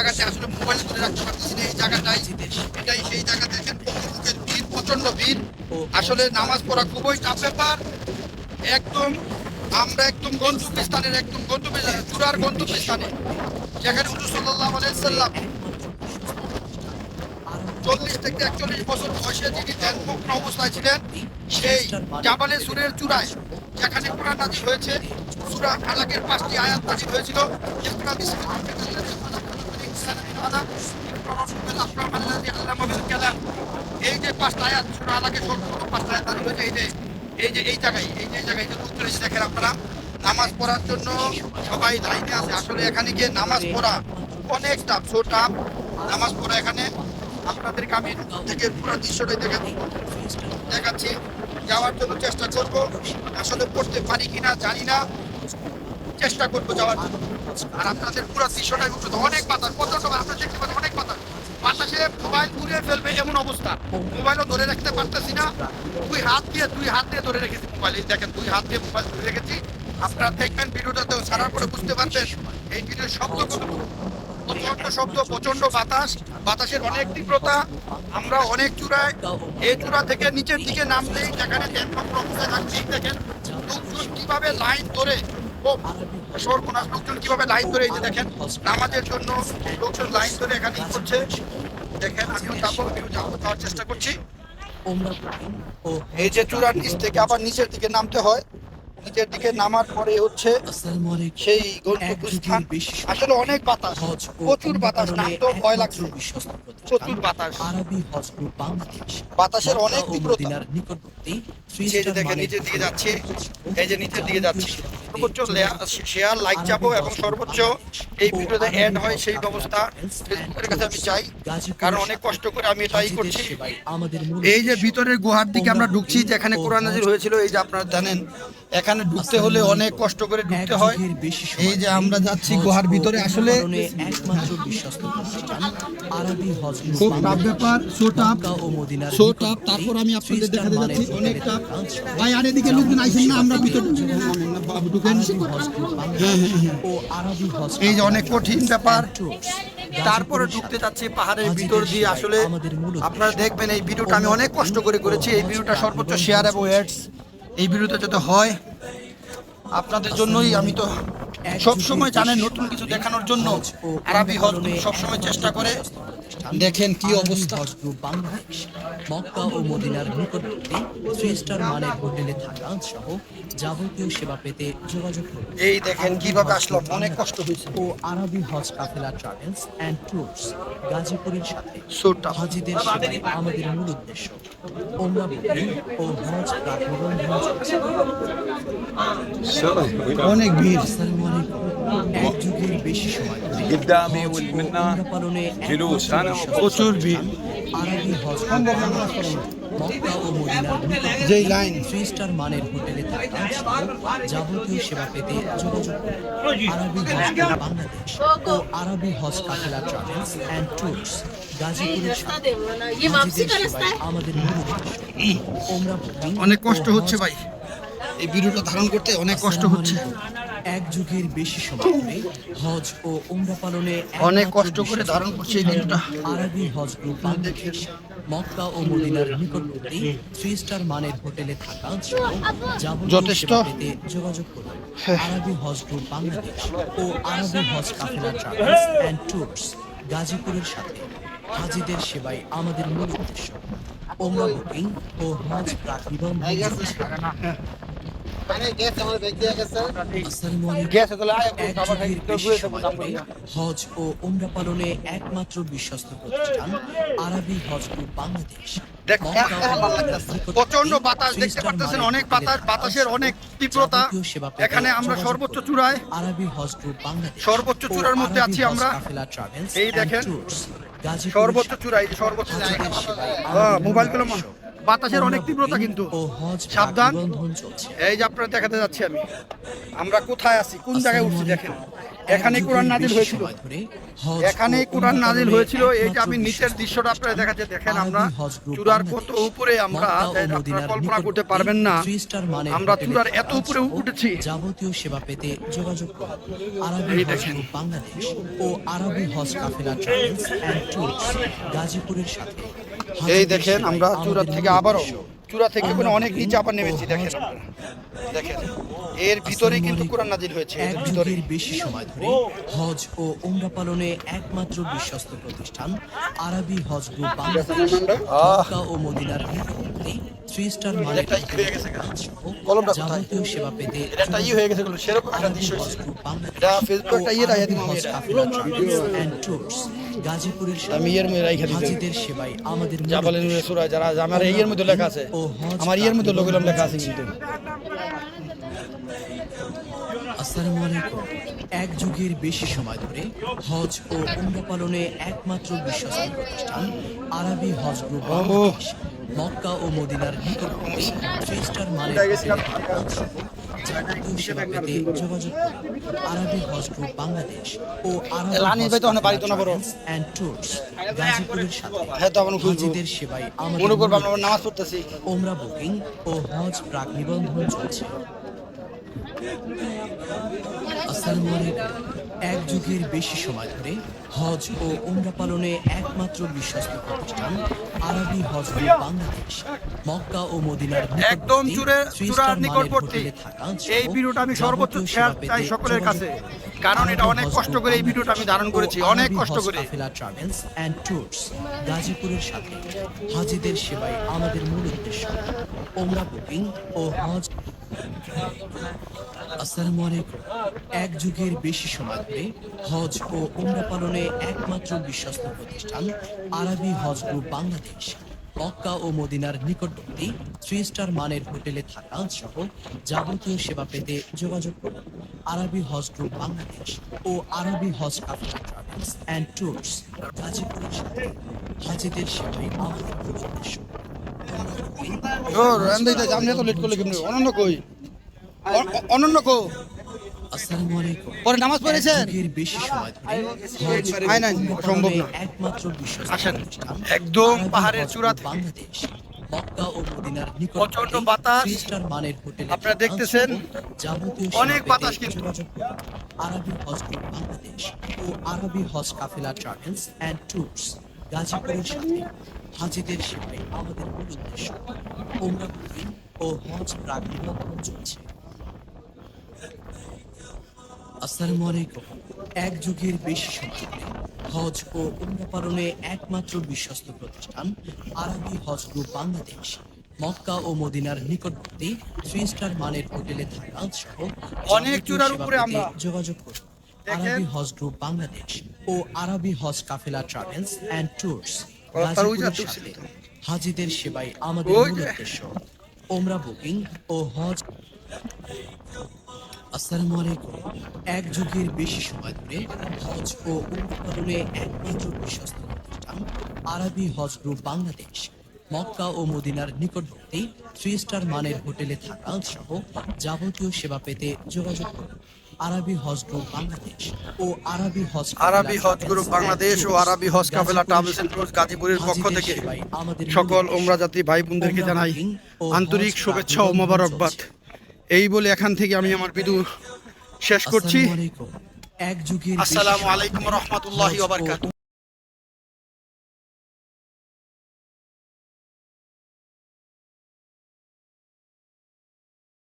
জায়গাতে আসলে মোবাইল ধরে রাখতে পারতেছি না এই জায়গাটাই এটাই সেই জায়গা। দেখেন লোকের ভিড় প্রচণ্ড ভিড়। আসলে নামাজ পড়া খুবই টাফ ব্যাপার। একদম আমরা একদম গন্তব্যস্থানের একদম গন্তব্য চূড়ার গন্তব্যস্থানে। যেখানে হুজুর সাল্লাল্লাহু আলাইহি সাল্লাম চল্লিশ থেকে একচল্লিশ বছর বয়সে যিনি ধ্যানমগ্ন অবস্থায় ছিলেন সেই জাবালে সুরের চূড়ায় যেখানে কোরআন নাজিল হয়েছে সূরা ফালাকের পাঁচটি আয়াত নাজিল হয়েছিল। এই যে পাঁচটা আয়াত আলাকের সম্পূর্ণ পাঁচটা আয়াত হয়েছে এই যে এই যে, এই জায়গায় এই জায়গায় যে উত্তরে আপনারা, নামাজ পড়ার জন্য সবাই লাইনে আছে। আসলে এখানে গিয়ে নামাজ পড়া অনেক টাফ সো টাফ নামাজ পড়া এখানে আপনাদেরকে আমি থেকে পুরো দৃশ্যটাই দেখা দেখাচ্ছি, যাওয়ার জন্য চেষ্টা করব। আসলে পড়তে পারি কিনা জানি না। চেষ্টা করব যাওয়ার জন্য। আর আপনাদের পুরো দৃশ্যটা একটু অনেক বাতাস প্রচণ্ড আপনারা দেখতে পাচ্ছেন অনেক বাতাস বাতাসে মোবাইল ঘুরিয়ে ফেলবে এমন অবস্থা। মোবাইলও ধরে রাখতে পারতেছি না। দুই হাত দিয়ে, দুই হাত দিয়ে ধরে রেখেছি মোবাইল। দেখেন, দুই হাত দিয়ে মোবাইল ধরে রেখেছি। আপনারা দেখবেন ভিডিওটা তো ছাড়ার পরে বুঝতে পারবেন, এই ভিডিওর শব্দ প্রচণ্ড শব্দ, প্রচণ্ড বাতাস। বাতাসের অনেক তীব্রতা। আমরা অনেক চূড়ায়। এই চূড়া থেকে নিচের দিকে নামলেই যেখানে দেখেন কীভাবে লাইন ধরে সর্বনাশ লোকজন কীভাবে লাইন ধরে এই যে দেখেন, নামাজের জন্য লোকজন লাইন ধরে এখানে করছে। দেখেন, আমিও যাব আমিও যাব, যাওয়ার চেষ্টা করছি। এই যে চূড়ার নিচ থেকে আবার নিচের দিকে নামতে হয়। নিচের দিকে নামার পরে হচ্ছে সেই গন্তব্যস্থান। আসলে অনেক বাতাস, প্রচুর বাতাস নামতেও ভয় লাগছে। প্রচুর বাতাস। বাতাসের অনেক তীব্রতা। এই যে নিচের দিকে যাচ্ছে, এই যে নিচের দিকে যাচ্ছে। সর্বোচ্চ শেয়ার লাইক চাপো এবং সর্বোচ্চ এই ভিডিওতে অ্যাড হয় সেই ব্যবস্থা। ফেসবুকের কাছে আমি চাই, কারণ অনেক কষ্ট করে আমি এটাই করছি। এই যে ভিতরের গুহার দিকে আমরা ঢুকছি, যেখানে কোরআন নাজির হয়েছিল, এই যে আপনারা জানেন এখানে ঢুকতে হলে অনেক কষ্ট করে ঢুকতে হয়। এই যে আমরা যাচ্ছি গুহার ভিতরে আসলে খুব টাফ ব্যাপার সো টাফ সো টাফ তারপর আমি আপনাদের দেখাতে যাচ্ছি অনেক টাফ। ভাই আর এদিকে লোকজন আইসেন না আমরা ভিতরে ঢুকেন। হ্যাঁ হ্যাঁ হ্যাঁ। এই যে অনেক কঠিন ব্যাপার। তারপরে ঢুকতে যাচ্ছি পাহাড়ের ভিতর দিয়ে আসলে আপনারা দেখবেন এই ভিডিওটা আমি অনেক কষ্ট করে করেছি। এই ভিডিওটা সর্বোচ্চ শেয়ার এবং অ্যাডস এই ভিডিওটা যাতে হয় আপনাদের জন্যই আমি তো সবসময় জানেন নতুন কিছু দেখানোর জন্য। আরবি হজ সবসময় চেষ্টা করে। দেখেন কি অবস্থা গ্রুপ বাংলাদেশ মক্কা ও মদিনার নিকটবর্তী থ্রি স্টার মানের হোটেলে থাকা সহ যাবতীয় সেবা পেতে যোগাযোগ করুন এই দেখেন কিভাবে আসলাম অনেক কষ্ট হয়েছে ও আরবি হজ কাফেলা ট্রাভেলস অ্যান্ড ট্যুরস গাজীপুরের সাথে সোটা হাজিদের সেবাই আমাদের মূল উদ্দেশ্য ওমরা বুকিং ও হজ প্রার্থনা অনেক ভিড় আসসালামু আলাইকুম এক যুগের বেশি সময় ধরে قدامي হজ ও والمنا উমরা পালনে جلوس একমাত্র أنا বিশ্বস্ত প্রচুর যেই লাইন থ্রি স্টার মানের হোটেলে যাবতীয় সেবা পেতে যোগাযোগ আরবি বাংলাদেশ ও আরবি ট্রাভেলস অ্যান্ড ট্যুরস অনেক কষ্ট হচ্ছে ভাই। এই বিরুটা ধারণ করতে অনেক কষ্ট হচ্ছে। এক যুগের বেশি সময় ধরে হজ ও উমরা পালনে অনেক কষ্ট করে ধারণ করছি এই ভিডিওটা আরবি হজ গ্রুপ বাংলাদেশ মক্কা ও মদিনার নিকটবর্তী থ্রি স্টার মানের হোটেলে থাকা যথেষ্ট। যোগাযোগ করুন। আরবি হজ গ্রুপ বাংলাদেশ ও আরবি হজ কাফেলা ট্রাভেলস অ্যান্ড ট্যুরস গাজীপুরের সাথে। হাজিদের সেবাই আমাদের মূল উদ্দেশ্য। ওমরা বুকিং ও হজ আসসালামু হজ ও উমরা পালনে একমাত্র বিশ্বস্ত প্রতিষ্ঠান আরবি হজ গ্রুপ বাংলাদেশ প্রচণ্ড বাতাস দেখতে পারতেছেন অনেক বাতাস বাতাসের অনেক তীব্রতা এখানে আমরা সর্বোচ্চ চূড়ায় আরবি হজ গ্রুপ বাংলাদেশ সর্বোচ্চ চূড়ার মধ্যে আছি আমরা। এই দেখেন, সর্বোচ্চ চূড়ায় সর্বোচ্চ হ্যাঁ, মোবাইল। উদ্দেশ্য। বাতাসের অনেক তীব্রতা কিন্তু। সাবধান। এই যে আপনারা দেখাতে যাচ্ছি আমি। আমরা কোথায় আছি? কোন জায়গায় উঠছি? দেখেন। এখানে কোরআন নাজিল হয়েছিল। এখানে কোরআন নাজিল হয়েছিল। এই যে আমি নিচের দৃশ্যটা আপনারা দেখাতে দেখেন আমরা চূড়ার কত উপরে আমরা আপনারা কল্পনা করতে পারবেন না। আমরা চূড়ার এত উপরে উঠেছি। যাবতীয় সেবা পেতে যোগাযোগ করুন। আরবি। বাংলাদেশ ও আরবি হজ কাফেলা ট্রাভেলস এন্ড ট্যুরস গাজীপুরের সাথে। এই দেখেন আমরা আমাদের চূড়া থেকে আবারও চূড়া থেকে কোনো অনেক নিচে আবার নেমেছি দেখেন দেখেন এর ভিতরে কিন্তু কোরআন নাজিল হয়েছে এর ভিতরে বেশি সময় ধরে হজ ও উমরা পালনে একমাত্র বিশ্বস্ত প্রতিষ্ঠান আরবি হজ গ্রুপ বাংলাদেশ মক্কা ও মদিনার থ্রি স্টার হয়ে কলমটা কোথায়? সেবা পেতে এটা ই হয়ে গেছে সেরকম একটা দৃশ্য এটা ফেসবুকে একটা ইয়ে রাখিয়ে দিবো গাজীপুরের আমি এর মধ্যে রাইখা দিতে। হাজিদের সেবায় আমাদের মূল জাবালের উদ্দেশ্য। যারা আমার এই মধ্যে লেখা আছে। আমার ইয়ের মধ্যে লোকগুলো লেখা আছে কিন্তু। আসসালামু আলাইকুম। এক যুগের বেশি সময় ধরে হজ ও উমরা পালনে একমাত্র বিশ্বস্ত প্রতিষ্ঠান আরবি হজ গ্রুপ মক্কা ও মদিনার নিকটবর্তী থ্রি স্টার মানের যাবতীয় সেবা পেতে যোগাযোগ আরবি হজ গ্রুপ বাংলাদেশ ও গাজীপুরের হ্যাঁ সেবায় নামাজ পড়তেছি। ওমরা বুকিং ও হজ প্রাক নিবন্ধন চলছে। আসসালামু আলাইকুম। এক যুগের বেশি সময় ধরে হজ ও উমরা পালনে একমাত্র বিশ্বস্ত প্রতিষ্ঠান আরবি হজ বাংলাদেশ। মক্কা ও মদিনার একদম চূড়ে- চূড়ার নিকটবর্তী। এই ভিডিওটা আমি সর্বোচ্চ শেয়ার চাই সকলের কাছে। কারণ এটা অনেক কষ্ট করে এই ভিডিওটা আমি ধারণ করেছি। অনেক কষ্ট করে। ট্রাভেলস এন্ড ট্যুরস গাজীপুরের সাথে। হাজিদের সেবায় আমাদের মূল উদ্দেশ্য ওমরা বুকিং ও হজ। এক যুগের বেশি সময় হজ ও উমরা পালনে একমাত্র বিশ্বস্ত প্রতিষ্ঠান আরবি হজ গ্রুপ বাংলাদেশ। মক্কা ও মদিনার নিকটবর্তী থ্রি স্টার মানের হোটেলে থাকা সহ যাবতীয় সেবা পেতে যোগাযোগ করুন। আরবি হজ গ্রুপ বাংলাদেশ ও আরবি হজ ট্রাভেলস অ্যান্ড ট্যুরস গাজীপুরের সাথে। হাজিদের সেবাই আমাদের উদ্দেশ্য। ও রান্দাই জামনে তো লেট করলে কেমন অনন্য কই অনন্য কো আসসালামু আলাইকুম পরে নামাজ পড়েছেন বেশি সময় ধরে হয় নাই, সম্ভব না। একমাত্র আসেন, একদম পাহাড়ের হজ চূড়া থেকে। বাংলাদেশ মক্কা ও মদিনার নিকট প্রচণ্ড বাতাস। মানের হোটেলে আপনারা দেখতেছেন, অনেক বাতাস কিন্তু। আরবি হজ বাংলাদেশ ও আরবি হজ কাফেলা ট্রাভেলস এন্ড ট্যুরস গাজীপুরের সাথে হাজিদের আমাদের মূল উদ্দেশ্য ওমরা ও হজ প্রাক নিবন্ধন চলছে আসসালামু আলাইকুম। এক যুগের বেশি সময় হজ ও উমরা পালনে একমাত্র বিশ্বস্ত প্রতিষ্ঠান আরবি হজ গ্রুপ বাংলাদেশ। মক্কা ও মদিনার নিকটবর্তী থ্রি স্টার মানের হোটেলে থাকা সহ অনেক চূড়ার উপরে আমরা। যোগাযোগ করুন। আরবি হজ গ্রুপ বাংলাদেশ ও আরবি হজ কাফেলা ট্রাভেলস এন্ড ট্যুরস হাজিদের সেবায় আমাদের মূল উদ্দেশ্য। ওমরা বুকিং ও হজ আসসালামু আলাইকুম। এক যুগের বেশি সময় ধরে হজ ও একমাত্র বিশ্বস্ত প্রতিষ্ঠান আরবি হজ গ্রুপ বাংলাদেশ মক্কা ও মদিনার নিকটবর্তী থ্রি স্টার মানের হোটেলে থাকা সহ যাবতীয় সেবা পেতে যোগাযোগ করুন। আরবি হজ গ্রুপ বাংলাদেশ ও আরবি হজ আরবি হজ গ্রুপ বাংলাদেশ ও আরবি হজ কাফেলা ট্রাভেলস এন্ড ট্যুরস গাজীপুরের পক্ষ থেকে সকল ওমরা যাত্রী ভাই বোনদেরকে জানাই আন্তরিক শুভেচ্ছা ও মোবারকবাদ। এই বলে এখান থেকে আমি আমার বিদু শেষ করছি আসসালামু আলাইকুম। রহমতুল্লাহ